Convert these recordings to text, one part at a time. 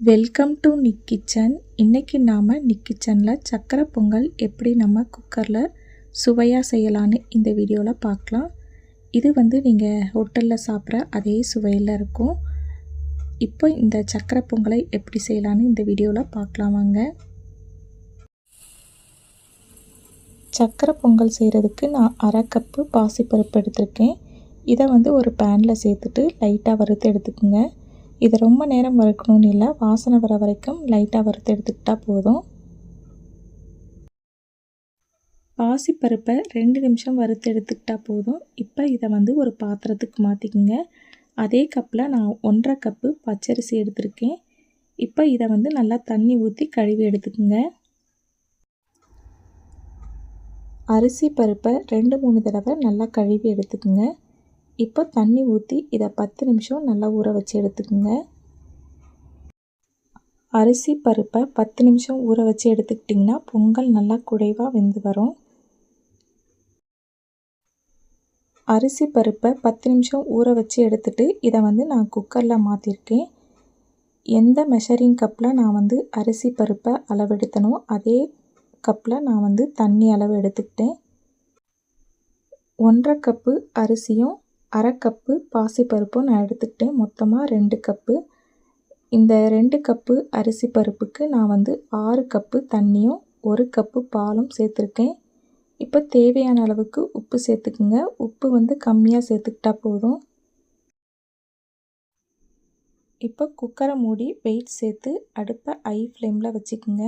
Welcome to Nick kitchen இன்றைக்கி நாம் நிக் கிச்சனில் சக்கரை பொங்கல் எப்படி நம்ம குக்கரில் சுவையாக செய்யலான்னு இந்த வீடியோவில் பார்க்கலாம். இது வந்து நீங்கள் ஹோட்டலில் சாப்பிட்ற அதே சுவையில் இருக்கும். இப்போ இந்த சக்கரை பொங்கலை எப்படி செய்யலான்னு இந்த வீடியோவில் பார்க்கலாம் வாங்க. சக்கரை பொங்கல் செய்கிறதுக்கு நான் அரை கப்பு பாசிப்பருப்பு எடுத்திருக்கேன். இதை வந்து ஒரு பேனில் சேர்த்துட்டு லைட்டாக வறுத்து எடுத்துக்கோங்க. இதை ரொம்ப நேரம் வறுக்கணும்னு இல்லை வாசனை வர வரைக்கும் லைட்டாக வறுத்து எடுத்துக்கிட்டால் போதும். பாசிப்பருப்பை ரெண்டு நிமிஷம் வறுத்து எடுத்துக்கிட்டால் போதும். இப்போ இதை வந்து ஒரு பாத்திரத்துக்கு மாற்றிக்குங்க அதே கப்பில் நான் ஒன்றரை கப்பு பச்சரிசி எடுத்திருக்கேன். இப்போ இதை வந்து நல்லா தண்ணி ஊற்றி கழுவி எடுத்துக்கோங்க. அரிசி பருப்பை ரெண்டு மூணு தடவை நல்லா கழுவி எடுத்துக்கோங்க. இப்போ தண்ணி ஊற்றி இதை பத்து நிமிஷம் நல்லா ஊற வச்சு எடுத்துக்கோங்க. அரிசி பருப்பை பத்து நிமிஷம் ஊற வச்சு எடுத்துக்கிட்டிங்கன்னா பொங்கல் நல்லா குறைவாக வெந்து வரும். அரிசி பருப்பை பத்து நிமிஷம் ஊற வச்சு எடுத்துட்டு இதை வந்து நான் குக்கரில் மாற்றிருக்கேன் எந்த மெஷரிங் கப்பில் நான் வந்து அரிசி பருப்பை அளவெடுத்தனோ அதே கப்பில் நான் வந்து தண்ணி அளவு எடுத்துக்கிட்டேன். ஒன்றரை கப்பு அரிசியும் அரை கப்பு பாசிப்பருப்பும் நான் எடுத்துக்கிட்டேன். மொத்தமாக ரெண்டு கப்பு. இந்த ரெண்டு கப்பு அரிசி பருப்புக்கு நான் வந்து ஆறு கப்பு தண்ணியும் ஒரு கப்பு பாலும் சேர்த்துருக்கேன். இப்போ தேவையான அளவுக்கு உப்பு சேர்த்துக்குங்க. உப்பு வந்து கம்மியாக சேர்த்துக்கிட்டா போதும். இப்போ குக்கரை மூடி வெயிட் சேர்த்து அடுப்பை ஐ ஃப்ளேமில் வச்சுக்கோங்க.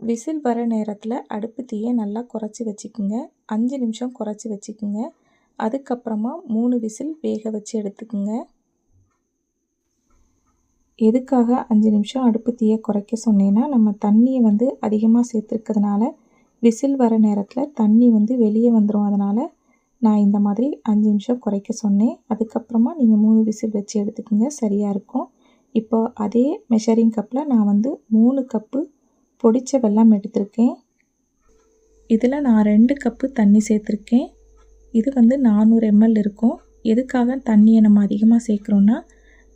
விசில் வர நேரத்தில் அடுப்பு தீயை நல்லா குறைச்சி வச்சுக்குங்க. அஞ்சு நிமிஷம் குறைச்சி வச்சுக்குங்க. அதுக்கப்புறமா மூணு விசில் வேக வச்சு எடுத்துக்கோங்க. எதுக்காக அஞ்சு நிமிஷம் அடுப்பு தீயை குறைக்க சொன்னேன்னா நம்ம தண்ணியை வந்து அதிகமாக சேர்த்துருக்கிறதுனால விசில் வர நேரத்தில் தண்ணி வந்து வெளியே வந்துடும் அதனால் நான் இந்த மாதிரி அஞ்சு நிமிஷம் குறைக்க சொன்னேன். அதுக்கப்புறமா நீங்கள் மூணு விசில் வச்சு எடுத்துக்கோங்க. சரியாக இருக்கும். இப்போ அதே மெஷரிங் கப்பில் நான் வந்து மூணு கப்பு பொடிச்ச வெல்லம் எடுத்திருக்கேன். இதில் நான் ரெண்டு கப்பு தண்ணி சேர்த்துருக்கேன். இது வந்து நானூறு எம்எல் இருக்கும். எதுக்காக தண்ணியை நம்ம அதிகமாக சேர்க்குறோன்னா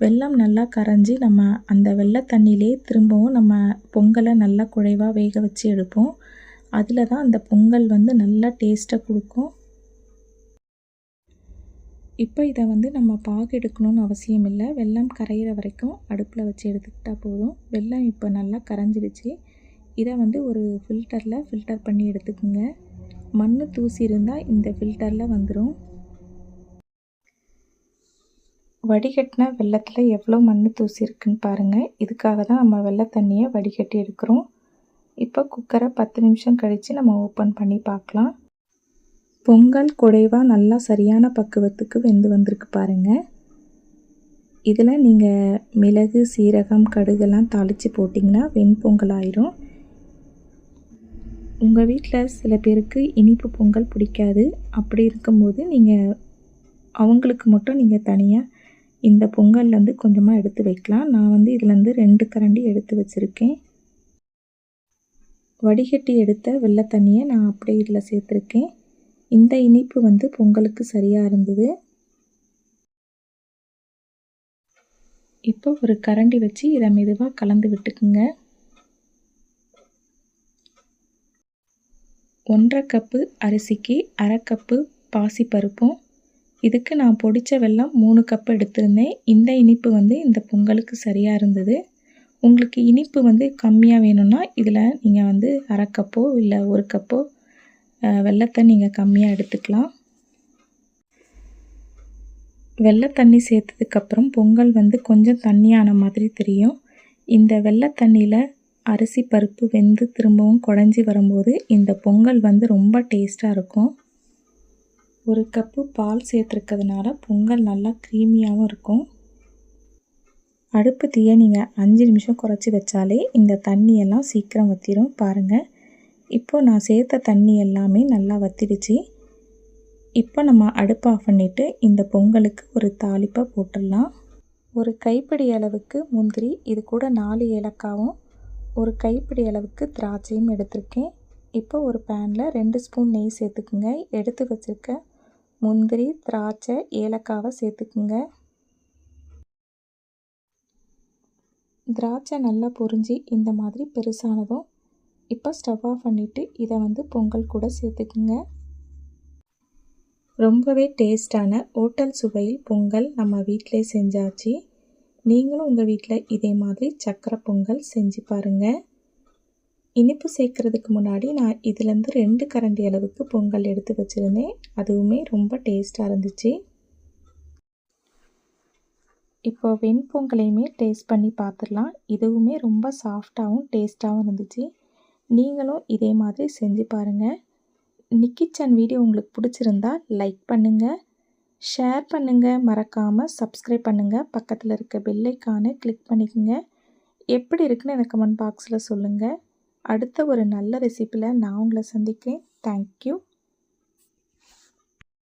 வெல்லம் நல்லா கரைஞ்சி நம்ம அந்த வெள்ளை தண்ணியிலே திரும்பவும் நம்ம பொங்கலை நல்லா குழைவாக வேக வச்சு எடுப்போம். அதில் தான் அந்த பொங்கல் வந்து நல்லா டேஸ்ட்டை கொடுக்கும். இப்போ இதை வந்து நம்ம பாகு எடுக்கணும்னு அவசியம் இல்லை. வெல்லம் கரையிற வரைக்கும் அடுப்பில் வச்சு எடுத்துக்கிட்டால் போதும். வெல்லம் இப்போ நல்லா கரைஞ்சிடுச்சு. இதை வந்து ஒரு ஃபில்டரில் ஃபில்டர் பண்ணி எடுத்துக்கோங்க. மண் தூசி இருந்தால் இந்த ஃபில்டரில் வந்துடும் வடிகட்டின வெள்ளத்தில் எவ்வளோ மண் தூசி இருக்குன்னு பாருங்கள் இதுக்காக தான் நம்ம வெள்ளை தண்ணியை வடிகட்டி எடுக்கிறோம். இப்போ குக்கரை பத்து நிமிஷம் கழித்து நம்ம ஓப்பன் பண்ணி பார்க்கலாம். பொங்கல் குடைவாக நல்லா சரியான பக்குவத்துக்கு வெந்து வந்திருக்கு பாருங்கள் இதில் நீங்கள் மிளகு சீரகம் கடுகெல்லாம் தாளித்து போட்டிங்கன்னா வெண்பொங்கல் ஆயிரும். உங்கள் வீட்டில் சில பேருக்கு இனிப்பு பொங்கல் பிடிக்காது. அப்படி இருக்கும்போது நீங்கள் அவங்களுக்கு மட்டும் நீங்கள் தனியாக இந்த பொங்கல்லேருந்து கொஞ்சமாக எடுத்து வைக்கலாம். நான் வந்து இதுலேருந்து ரெண்டு கரண்டி எடுத்து வச்சுருக்கேன். வடிகட்டி எடுத்த வெள்ளை தண்ணியை நான் அப்படியே இதில் சேர்த்துருக்கேன். இந்த இனிப்பு வந்து பொங்கலுக்கு சரியாக இருந்தது. இப்போ ஒரு கரண்டி வச்சு இதை மெதுவாக கலந்து விட்டுக்குங்க. ஒன்றரை கப்பு அரிசிக்கு அரை கப்பு பாசிப்பருப்பும் இதுக்கு நான் பொடித்த வெல்லம் மூணு கப்பு எடுத்திருந்தேன். இந்த இனிப்பு வந்து இந்த பொங்கலுக்கு சரியாக இருந்தது. உங்களுக்கு இனிப்பு வந்து கம்மியாக வேணும்னா இதில் நீங்கள் வந்து அரை கப்போ இல்லை ஒரு கப்போ வெள்ளத்தை நீங்கள் கம்மியாக எடுத்துக்கலாம். வெள்ளை தண்ணி சேர்த்ததுக்கப்புறம் பொங்கல் வந்து கொஞ்சம் தண்ணியான மாதிரி தெரியும். இந்த வெள்ளை தண்ணியில் அரிசி பருப்பு வெந்து திரும்பவும் குழஞ்சி வரும்போது இந்த பொங்கல் வந்து ரொம்ப டேஸ்ட்டாக இருக்கும். ஒரு கப்பு பால் சேர்த்துருக்கிறதுனால பொங்கல் நல்லா க்ரீமியாகவும் இருக்கும். அடுப்பு தீயை நீங்கள் அஞ்சு நிமிஷம் குறைச்சி வச்சாலே இந்த தண்ணியெல்லாம் சீக்கிரம் வற்றிடும் பாருங்கள் இப்போது நான் சேர்த்த தண்ணி எல்லாமே நல்லா வற்றிடுச்சு இப்போ நம்ம அடுப்பு ஆஃப் பண்ணிவிட்டு இந்த பொங்கலுக்கு ஒரு தாளிப்பை போட்டுடலாம். ஒரு கைப்பிடி அளவுக்கு முந்திரி இது கூட நாலு ஏலக்காவும் ஒரு கைப்பிடி அளவுக்கு திராட்சையும் எடுத்திருக்கேன். இப்போ ஒரு பேனில் ரெண்டு ஸ்பூன் நெய் சேர்த்துக்குங்க. எடுத்து வச்சுருக்க முந்திரி திராட்சை ஏலக்காவை சேர்த்துக்குங்க. திராட்சை நல்லா பொரிஞ்சு இந்த மாதிரி பெருசானதும் இப்போ ஸ்டவ் ஆஃப் பண்ணிவிட்டு இதை வந்து பொங்கல் கூட சேர்த்துக்குங்க. ரொம்பவே டேஸ்டான ஹோட்டல் சுவையில் பொங்கல் நம்ம வீட்டிலே செஞ்சாச்சு. நீங்களும் உங்கள் வீட்டில் இதே மாதிரி சக்கரை பொங்கல் செஞ்சு பாருங்கள் இனிப்பு சேர்க்குறதுக்கு முன்னாடி நான் இதுலேருந்து ரெண்டு கரண்டி அளவுக்கு பொங்கல் எடுத்து வச்சுருந்தேன். அதுவுமே ரொம்ப டேஸ்ட்டாக இருந்துச்சு. இப்போ வெண்பொங்கலையுமே டேஸ்ட் பண்ணி பார்த்துடலாம் இதுவுமே ரொம்ப சாஃப்டாகவும் டேஸ்ட்டாகவும் இருந்துச்சு. நீங்களும் இதே மாதிரி செஞ்சு பாருங்கள் நிக்கிச்சன் வீடியோ உங்களுக்கு பிடிச்சிருந்தா லைக் பண்ணுங்கள் ஷேர் பண்ணுங்கள் மறக்காமல் சப்ஸ்கிரைப் பண்ணுங்கள் பக்கத்தில் இருக்க பெல்லைக்கானை கிளிக் பண்ணிக்கோங்க. எப்படி இருக்குன்னு எனக்கு கமெண்ட் பாக்ஸில் சொல்லுங்கள் அடுத்த ஒரு நல்ல ரெசிப்பியில் நான் உங்களை சந்திக்கிறேன். தேங்க்யூ